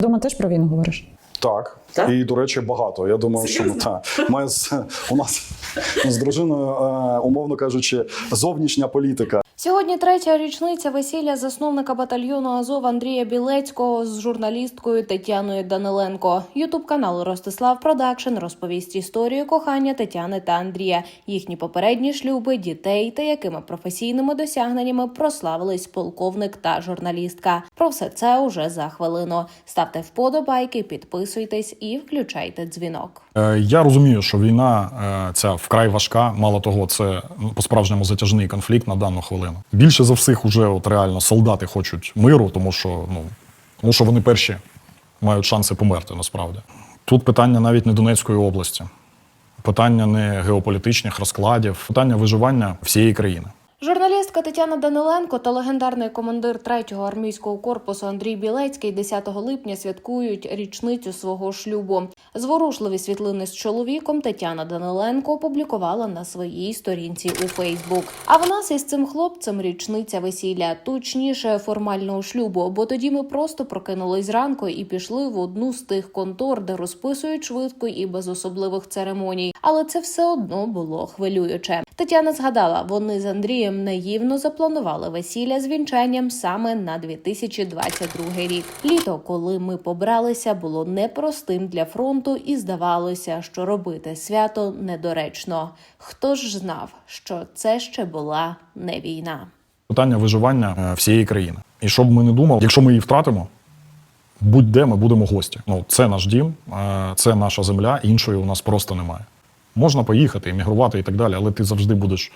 Дома теж про війну говориш? Так. Так? І, до речі, багато. Я думаю, що та? Ми з, у нас з дружиною, е, умовно кажучи, зовнішня політика. Сьогодні третя річниця весілля засновника батальйону Азов Андрія Білецького з журналісткою Тетяною Даниленко. Ютуб канал Ростислав Продакшн розповість історію кохання Тетяни та Андрія, їхні попередні шлюби, дітей та якими професійними досягненнями прославились полковник та журналістка. Про все це уже за хвилину. Ставте вподобайки, підписуйтесь і включайте дзвінок. Е, Я розумію, що війна е, ця вкрай важка. Мало того, це ну, по-справжньому затяжний конфлікт на дану хвилину. Більше за всіх, уже от реально солдати хочуть миру, тому що ну тому що вони перші мають шанси померти насправді. Тут питання навіть не Донецької області, питання не геополітичних розкладів, питання виживання всієї країни. Журналістка Тетяна Даниленко та легендарний командир 3-го армійського корпусу Андрій Білецький 10 липня святкують річницю свого шлюбу. Зворушливі світлини з чоловіком Тетяна Даниленко опублікувала на своїй сторінці у Фейсбук. А в нас із цим хлопцем річниця весілля, точніше формального шлюбу. Бо тоді ми просто прокинулись зранку і пішли в одну з тих контор, де розписують швидко і без особливих церемоній. Але це все одно було хвилююче. Тетяна згадала, вони з Андрієм наївно запланували весілля з вінчанням саме на 2022 рік. Літо, коли ми побралися, було непростим для фронту, і здавалося, що робити свято недоречно. Хто ж знав, що це ще була не війна? Питання виживання е, всієї країни. І щоб ми не думали, якщо ми її втратимо, будь-де ми будемо гості. Ну, це наш дім, е, це наша земля, іншої у нас просто немає. Можна поїхати, емігрувати і так далі, але ти завжди будеш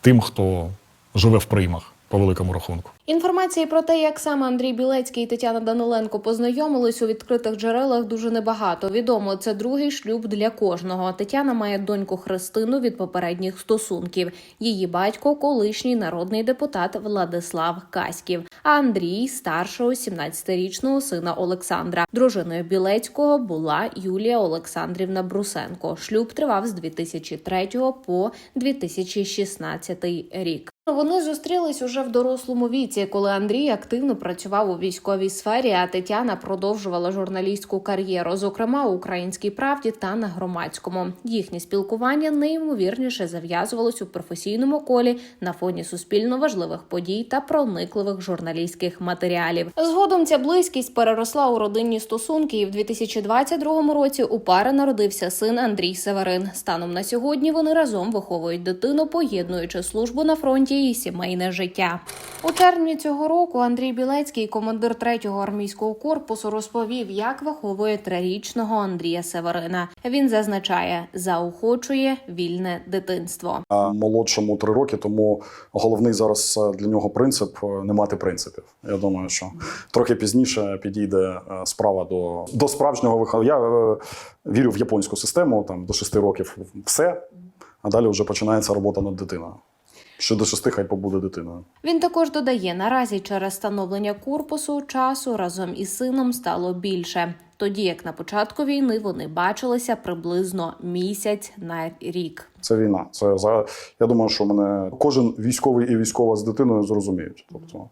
тим, хто живе в приймах по великому рахунку. Інформації про те, як саме Андрій Білецький і Тетяна Даниленко познайомились у відкритих джерелах, дуже небагато. Відомо, це другий шлюб для кожного. Тетяна має доньку Христину від попередніх стосунків. Її батько колишній народний депутат Владислав Каськів. А Андрій старшого 17-річного сина Олександра. Дружиною Білецького була Юлія Олександрівна Брусенко. Шлюб тривав з 2003 по 2016 рік. Вони зустрілись уже в дорослому віці, коли Андрій активно працював у військовій сфері, а Тетяна продовжувала журналістську кар'єру, зокрема у українській правді та на громадському. Їхнє спілкування найімовірніше зав'язувалось у професійному колі на фоні суспільно важливих подій та проникливих журналістських матеріалів. Згодом ця близькість переросла у родинні стосунки, і в 2022 році у пари народився син Андрій Северин. Станом на сьогодні вони разом виховують дитину, поєднуючи службу на фронті і сімейне життя. У червні цього року Андрій Білецький, командир 3-го армійського корпусу, розповів, як виховує трирічного Андрія Северина. Він зазначає, заохочує вільне дитинство. А молодшому три роки, тому головний зараз е, для нього принцип е, не мати принципів. Я думаю, що трохи пізніше підійде е, справа до, до справжнього виховання. Я вірю в японську систему, там до шести років все, а далі вже починається робота над дитиною. Ще до шести хай побуде дитиною. Він також додає, наразі через становлення корпусу часу разом із сином стало більше. Тоді як на початку війни вони бачилися приблизно місяць на рік. Це війна. Це за я думаю, що мене кожен військовий і військова з дитиною зрозуміють. Тобто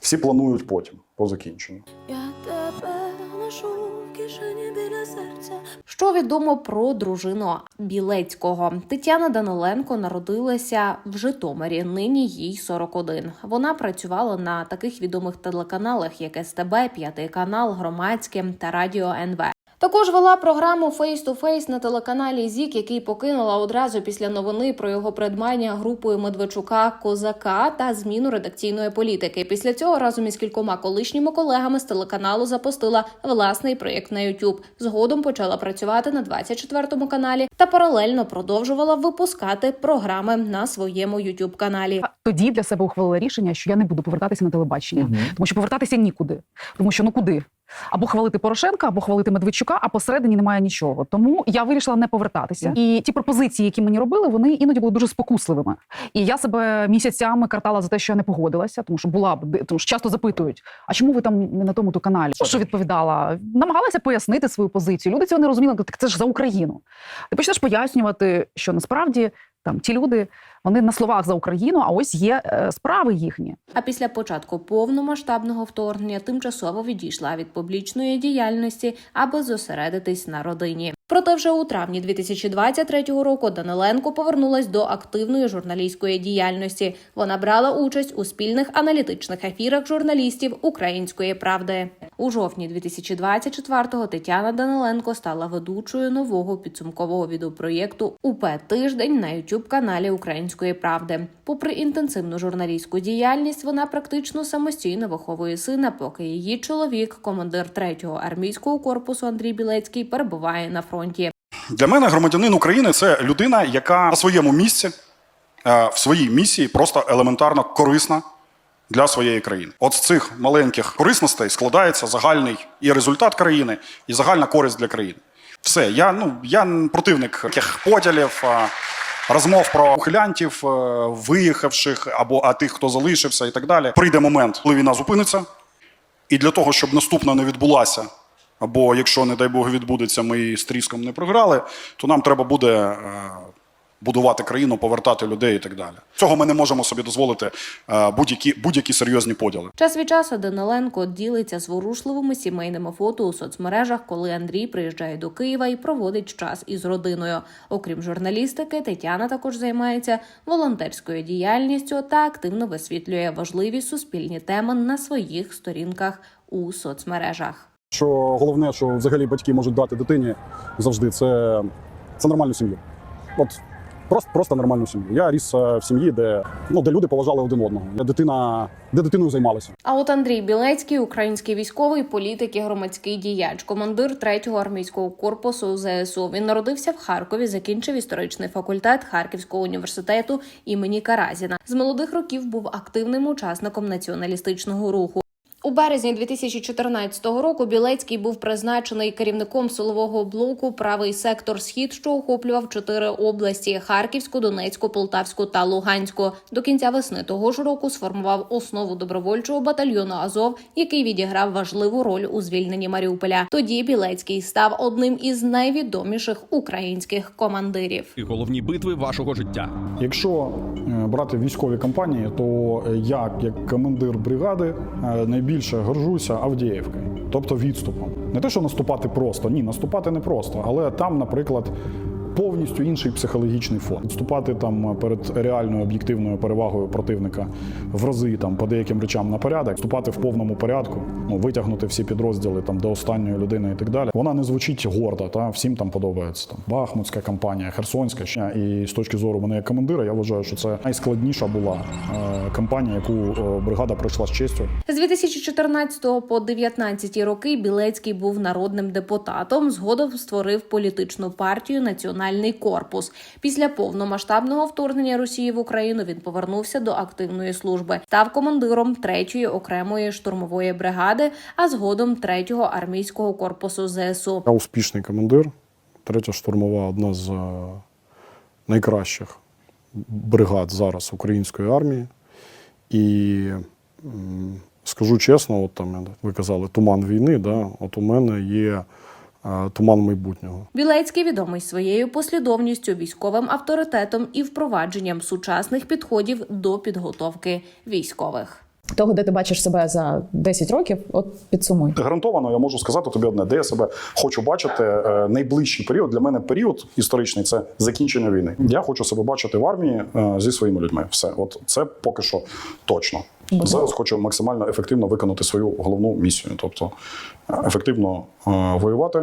всі планують потім, по закінченню. Я тебе ношу в кишені біля серця. Що відомо про дружину Білецького? Тетяна Даниленко народилася в Житомирі. Нині їй 41. Вона працювала на таких відомих телеканалах, як СТБ, П'ятий канал, Громадське та Радіо НВ. Також вела програму Face to Face на телеканалі ЗІК, який покинула одразу після новини про його придбання групою Медведчука Козака та зміну редакційної політики. Після цього разом із кількома колишніми колегами з телеканалу запустила власний проєкт на YouTube. Згодом почала працювати на 24 каналі та паралельно продовжувала випускати програми на своєму YouTube каналі. тоді для себе ухвалила рішення, що я не буду повертатися на телебачення, тому що повертатися нікуди. Тому що ну куди? Або хвалити Порошенка, або хвалити Медведчука, а посередині немає нічого. Тому я вирішила не повертатися. І ті пропозиції, які мені робили, вони іноді були дуже спокусливими. І я себе місяцями картала за те, що я не погодилася, тому що була б тому що часто запитують: а чому ви там не на тому то каналі? Що відповідала? Намагалася пояснити свою позицію. Люди цього не розуміли. Так це ж за Україну. Ти почнеш пояснювати, що насправді Там ті люди, вони на словах за Україну, а ось є е, справи їхні. А після початку повномасштабного вторгнення тимчасово відійшла від публічної діяльності, аби зосередитись на родині. Проте вже у травні 2023 року Даниленко повернулась до активної журналістської діяльності. Вона брала участь у спільних аналітичних ефірах журналістів Української правди. У жовтні 2024-го Тетяна Даниленко стала ведучою нового підсумкового відеопроєкту УП тиждень на youtube каналі Української правди. Попри інтенсивну журналістську діяльність, вона практично самостійно виховує сина, поки її чоловік, командир 3-го армійського корпусу Андрій Білецький, перебуває на фронті. Для мене громадянин України це людина, яка на своєму місці, е, в своїй місії просто елементарно корисна для своєї країни. От з цих маленьких корисностей складається загальний і результат країни, і загальна користь для країни. Все, я ну я противник таких поділів. Розмов про ухилянтів, е, виїхавших або а тих, хто залишився, і так далі. Прийде момент, коли війна зупиниться, і для того, щоб наступна не відбулася, або якщо, не дай Бог, відбудеться, ми її тріском не програли, то нам треба буде е, будувати країну, повертати людей і так далі. Цього ми не можемо собі дозволити е, будь-які, будь-які серйозні поділи. Час від часу Даниленко ділиться зворушливими сімейними фото у соцмережах, коли Андрій приїжджає до Києва і проводить час із родиною. Окрім журналістики, Тетяна також займається волонтерською діяльністю та активно висвітлює важливі суспільні теми на своїх сторінках у соцмережах. Що головне, що взагалі батьки можуть дати дитині завжди, це, це нормальну сім'ю. От просто, просто нормальну сім'ю. Я ріс е, в сім'ї, де, ну, де люди поважали один одного, де дитина, де дитиною займалися. А от Андрій Білецький, український військовий політик і громадський діяч, командир 3-го армійського корпусу ЗСУ. Він народився в Харкові, закінчив історичний факультет Харківського університету імені Каразіна. З молодих років був активним учасником націоналістичного руху. У березні 2014 року Білецький був призначений керівником силового блоку Правий сектор Схід, що охоплював чотири області: Харківську, Донецьку, Полтавську та Луганську. До кінця весни того ж року сформував основу добровольчого батальйону Азов, який відіграв важливу роль у звільненні Маріуполя. Тоді Білецький став одним із найвідоміших українських командирів. і головні битви вашого життя. Якщо е, брати військові кампанії, то я, як командир бригади, е, найбільше горжуся Авдіївкою, тобто відступом. Не те, що наступати просто, ні, наступати не просто, але там, наприклад. Повністю інший психологічний фон. Відступати там перед реальною об'єктивною перевагою противника в рази там по деяким речам на порядок, вступати в повному порядку, ну витягнути всі підрозділи там до останньої людини і так далі. Вона не звучить гордо, та всім там подобається там Бахмутська кампанія, Херсонська. ще. І з точки зору мене як командира, я вважаю, що це найскладніша була е, кампанія, яку е, бригада пройшла з честю. З 2014 по 2019 роки Білецький був народним депутатом. Згодом створив політичну партію Національний корпус. Після повномасштабного вторгнення Росії в Україну він повернувся до активної служби. Став командиром 3-ї окремої штурмової бригади, а згодом 3-го армійського корпусу ЗСУ. Я успішний командир. Третя штурмова одна з е, найкращих бригад зараз української армії. І скажу чесно, от там ви казали, туман війни. Да? От у мене є туман майбутнього. Білецький відомий своєю послідовністю, військовим авторитетом і впровадженням сучасних підходів до підготовки військових. того, де ти бачиш себе за 10 років, от підсумуй. Гарантовано, я можу сказати тобі одне, де я себе хочу бачити. е, Найближчий період для мене період історичний це закінчення війни. Я хочу себе бачити в армії е, зі своїми людьми. Все, от це поки що точно. Буде. Зараз хочу максимально ефективно виконати свою головну місію, тобто е, ефективно е, воювати